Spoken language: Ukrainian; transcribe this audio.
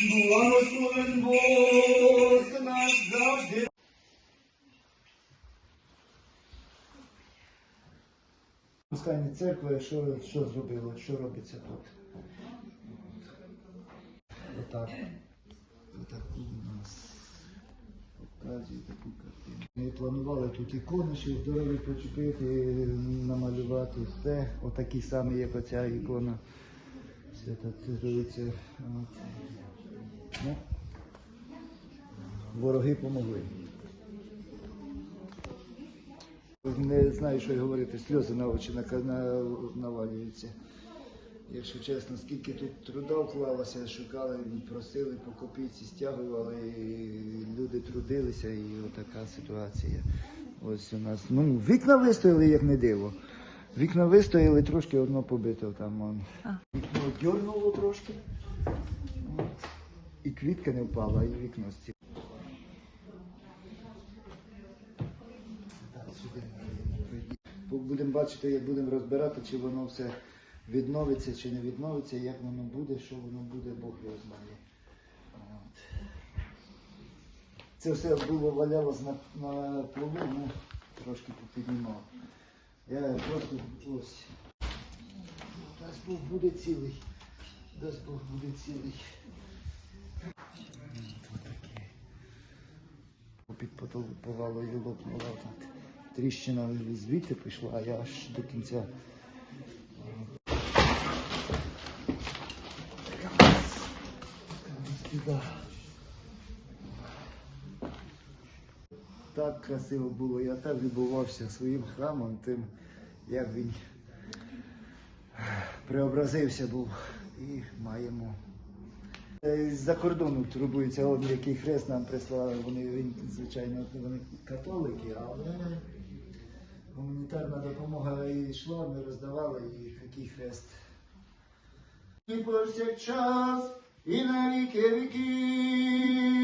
Благословен Бог наш завжди. Пускайні церкви, що, що зробило, що робиться тут? Отак. Отаку у нас показує таку картину. Ми планували тут ікони, ще здорові почепити, намалювати все. Отакі самі, як оця ікона. Цитується. От. Ну, вороги помогли. Не знаю, що й говорити, сльози на очі навалюються. Якщо чесно, скільки тут труда вклалося, шукали, просили по копійці, стягували, люди трудилися, і отака ситуація. Ось у нас. Ну, вікна вистояли, як не диво. Вікна вистояли, трошки одно побито там. Вікно дьорнуло трошки. От. Квітка не впала, і вікно стіло. Будемо бачити, як будемо розбирати, чи воно все відновиться, чи не відновиться, як воно буде, що воно буде, Бог його знає. От. Це все було валялось на, на полу, ну, трошки попіднімав. Я просто ось. Дасть Бог буде цілий. Дасть Бог буде цілий. От таке. Під повалою лопнула так. Тріщина звідти пішла, а я аж до кінця. Так красиво було, я так любувався своїм храмом, тим, як він преобразився був. І маємо. Е, З-за кордону турбується, он який хрест нам прислали. Вони, він, звичайно, вони католики, але гуманітарна допомога і йшла, ми роздавали і який хрест. І повсякчас, і на віки віки.